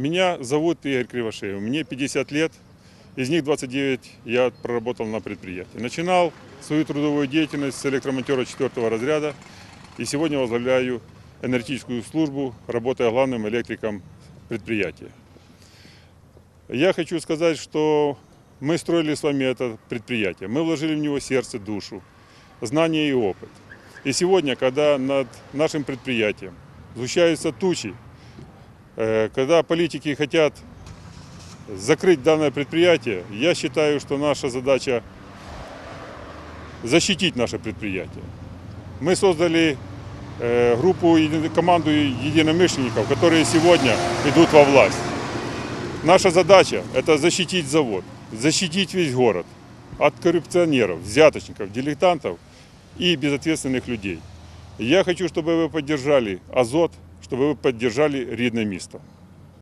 Меня зовут Игорь Кривошеев, мне 50 лет, из них 29 я проработал на предприятии. Начинал свою трудовую деятельность с электромонтера 4 разряда и сегодня возглавляю энергетическую службу, работая главным электриком предприятия. Я хочу сказать, что мы строили с вами это предприятие, мы вложили в него сердце, душу, знания и опыт. И сегодня, когда над нашим предприятием сгущаются тучи, когда политики хотят закрыть данное предприятие, я считаю, что наша задача защитить наше предприятие. Мы создали э, группу, команду единомышленников, которые сегодня идут во власть. Наша задача – это защитить завод, защитить весь город от коррупционеров, взяточников, дилетантов и безответственных людей. Я хочу, чтобы вы поддержали Азот, чтобы вы поддержали рідне місто.